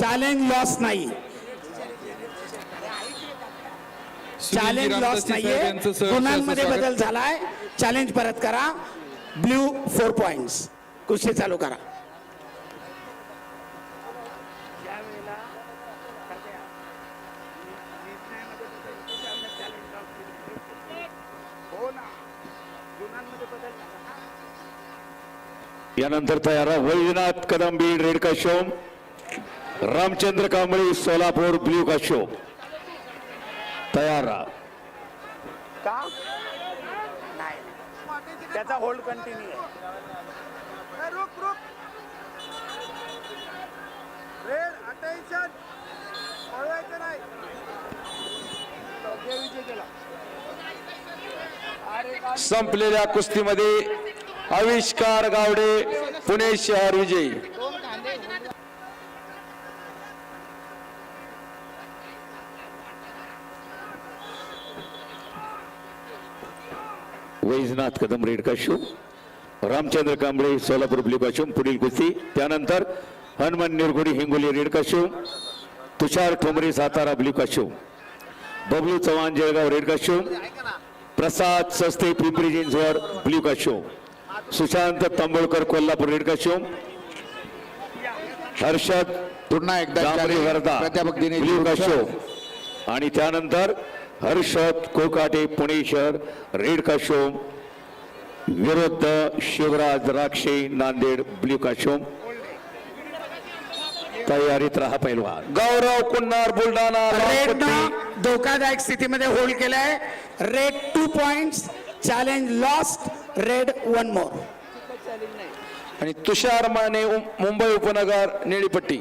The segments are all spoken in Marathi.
चॅलेंज लॉस नाही चॅलेंज लॉस नाहीये. गुणांमध्ये बदल झालाय. चॅलेंज परत करा. ब्ल्यू फोर पॉइंट्स कुस्ती चालू करा. यानंतर तयार आहे Vaijnath Kadambi red costume Ramchandra Kamble Solapur blue तयार का? नाही त्याचा होल्ड कंटिन्यू आहे. रुक रुक. रेड अटेन्शन नाही. संपलेल्या कुस्तीमध्ये आविष्कार गावडे पुणे शहर विजयी. Vaijnath Kadam red costume Ramchandra Kamble Solapur blue costume पुढील कुस्ती त्यानंतर Hanuman Nirgudi Hingoli red costume Tushar Thombare Satara blue costume Bablu Chavan Jalgaon red costume Prasad Saste Pimpri Chinchwad blue costume Sushant Tambolkar Kolhapur red costume Harshad पुन्हा एकदा. वर्धा ब्ल्यू. काशोम आणि त्यानंतर हर्षद कोकाटे पुणे शहर रेड काशोम विरुद्ध शिवराज राक्षे नांदेड ब्ल्यू काशोम तयारीत राहा पैलवान. गौरव कुन्नार बुलढाणा रेड. धोकादायक स्थितीमध्ये होल्ड केलाय. Red two points challenge lost red one more आणि तुषार माने मुंबई उपनगर निळीपट्टी.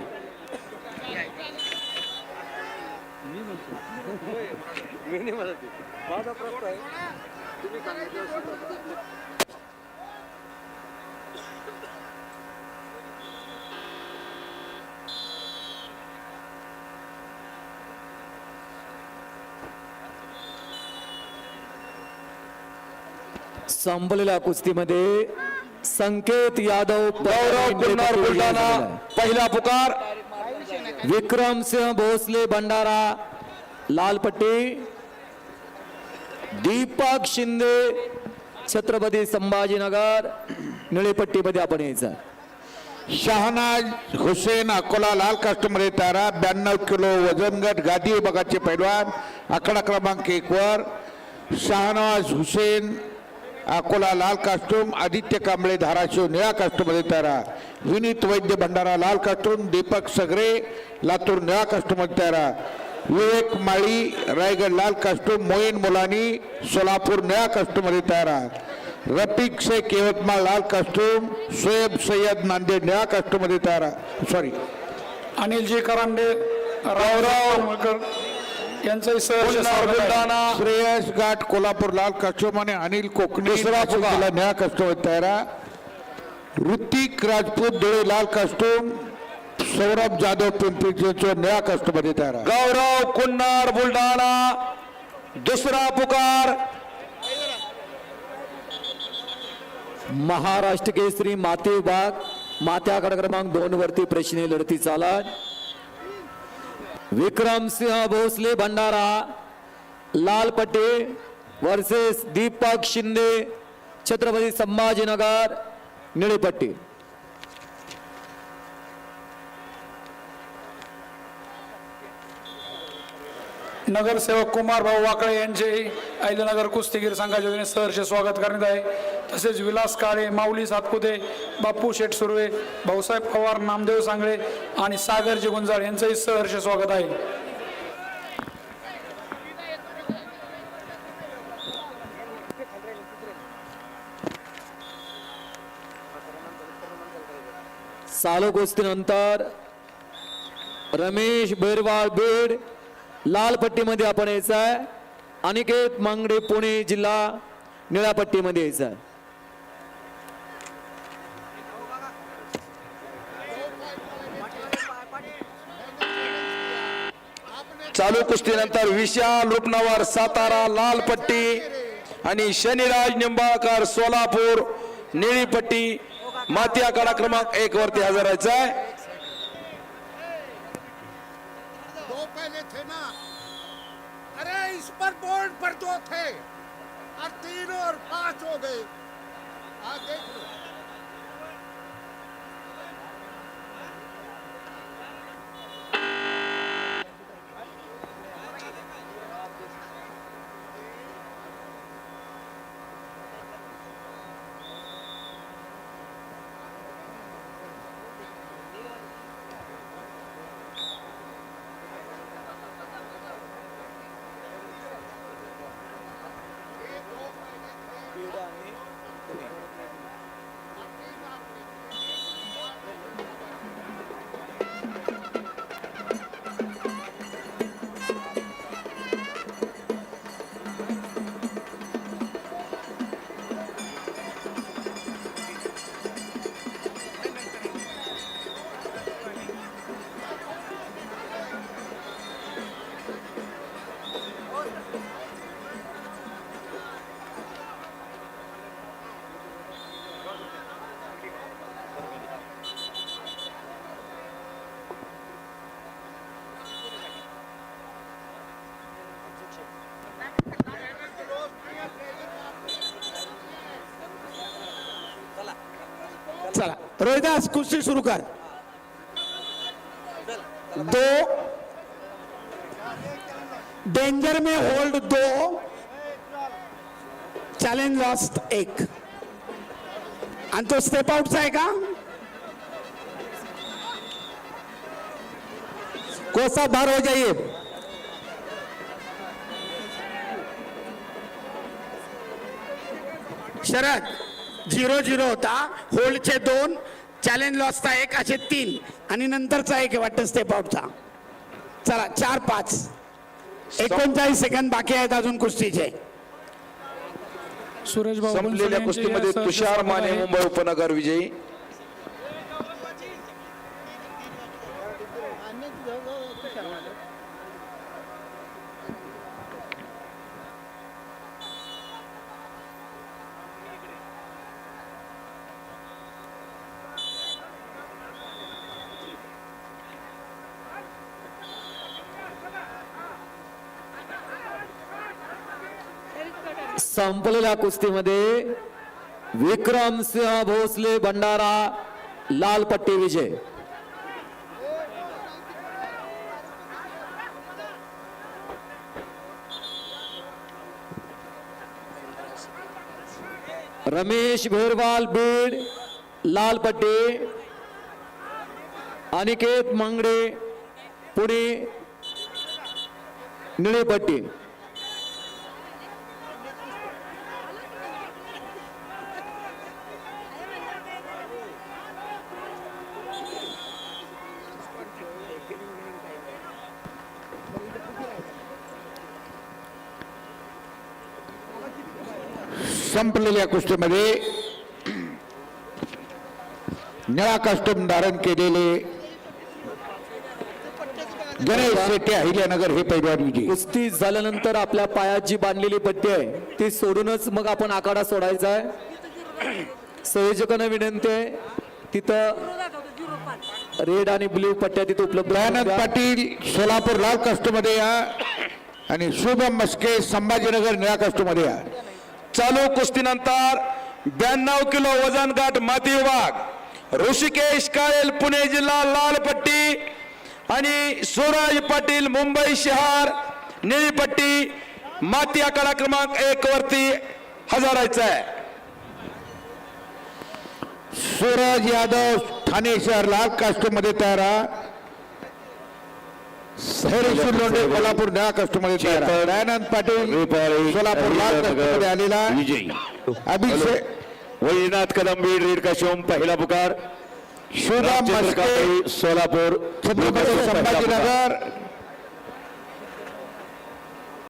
संपलेल्या कुस्तीमध्ये संकेत यादव गौरव कुन्नार बुलढाणा पहिला पुकार। विक्रम सिंह भोसले भंडारा लालपट्टी दीपक शिंदे छत्रपती संभाजीनगर निळेपट्टीमध्ये आपण यायचं. शहानाज हुसेन अकोला लाल कस्टमर तारा ब्याण्णव किलो वजन गट गादी विभागाचे पैलवान. आकडा क्रमांक एकवर शहानवाज शहानाज हुसेन अकोला लाल कास्टूम. आदित्य कांबळे धाराशिव निळा कास्टूमध्ये तयारा विनीत वैद्य भंडारा लाल कास्टूम. दीपक सगरे लातूर निळा कास्टूमध्ये तयारा विवेक माळी रायगड लाल कास्टूम मोईन मुलानी सोलापूर निळा कास्टूमध्ये तारा रफिक शेख यवतमाळ लाल कास्टूम सोएब सय्यद नांदेड निळा कास्टूमध्ये तारा सॉरी अनिलजी करांडे रावराव. यांचंही श्रेयस घाट कोल्हापूर लाल कास्टूम आणि अनिल कोकणे निळा कास्टूमध्ये तारा ऋतिक राजपूत धुळे लाल कास्टूम सौरभ जाधव पिंपरी चिंचवड निळा कास्टूमध्ये तारा गौरव कुन्नार बुलढाणा दुसरा पुकार। महाराष्ट्र केसरी माते विभाग माते आकडा क्रमांक दोन वरती प्रश्न लढती चालत विक्रम सिंह भोसले भंडारा लालपट्टी वर्सेस दीपक शिंदे छत्रपती संभाजीनगर निळेपट्टी नगरसेवक कुमार भाऊ वाकळे यांचेही अहिल्यानगर कुस्तीगीर संघाच्या वतीने सहर्ष स्वागत करण्यात आहे. तसेच विलास काळे माऊली सातपुते बाप्पू शेठ सुर्वे भाऊसाहेब पवार नामदेव सांगळे आणि सागरजी गुंजाळ यांचंही सहर्ष स्वागत आहे. सालो कुस्तीनंतर रमेश बैरवाळ बीड लाल पट्टीमध्ये आपण यायचं आहे. अनिकेत मांगडे पुणे जिल्हा निळ्या पट्टीमध्ये यायचं आहे. चालू कुस्तीनंतर विशाल रुपनवर सातारा लाल पट्टी आणि शनिराज निंबाळकर सोलापूर निळी पट्टी माती आकडा क्रमांक एक वरती हजर राहायचा आहे. चार बोर्ड पर दो थे और तीन और पांच हो गए। आज देख लो रोहिदास कुस्ती शुरू कर। दो। डेंजर में होल्ड दो। चॅलेंज लॉस्ट एक। आणि तो स्टेप आहे का कोसा बाहर हो जाइए। शरद। झिरो झिरो होता. होल्डचे दोन चॅलेंज लॉसचा एक असे तीन. आणि नंतरचा एक वाटतं स्टेप आउटचा चला चार पाच. एकोणचाळीस सेकंद बाकी आहेत अजून कुस्तीचे. सुरेश भाऊ संपलेल्या कुस्तीमध्ये तुषार माने. मुंबई उपनगर विजयी. संपलेल्या कुस्तीमध्ये विक्रम सिंह भोसले भंडारा लाल पट्टी विजय. रमेश भेरवाल बीड लाल पट्टी अनिकेत मांगडे पुणे निळेपट्टी संपलेल्या कुस्तीमध्ये निळा कस्टम धारण केलेले गणेश शेट्टी अहिल्यानगर हे पैलवान विजयी. कुस्ती झाल्यानंतर आपल्या पायात जी बांधलेली पट्टी आहे ती सोडूनच मग आपण आखाडा सोडायचा आहे. संयोजकांना विनंती आहे तिथं रेड आणि ब्ल्यू पट्ट्या तिथे उपलब्ध दयानंद द्या. पाटील सोलापूर लाल कस्टमध्ये या आणि शुभम मस्के संभाजीनगर निळा कस्टमध्ये या. चालू कुस्तीनंतर ब्याण्णव किलो वजन गट माती विभाग. ऋषिकेश काळेल पुणे जिल्हा लाल पट्टी आणि सुराज पाटील मुंबई शहर निळी पट्टी माती आकडा क्रमांक एक वरती हजारायचा आहे. सूरज यादव ठाणे शहर लाल कास्टमध्ये तयार आहे. हरीश लोंढे कोल्हापूर निळा कास्टमध्ये तयार आहे. दयानंद पाटील सोलापूर लाल कास्टमध्ये आलेला. विजयी अभिषेक वैजनाथ कदम बीड रेड काशोम पहिला पुकार शुभम रामचंद्र मस्के कांबळे, सोलापूर छत्रपती संभाजीनगर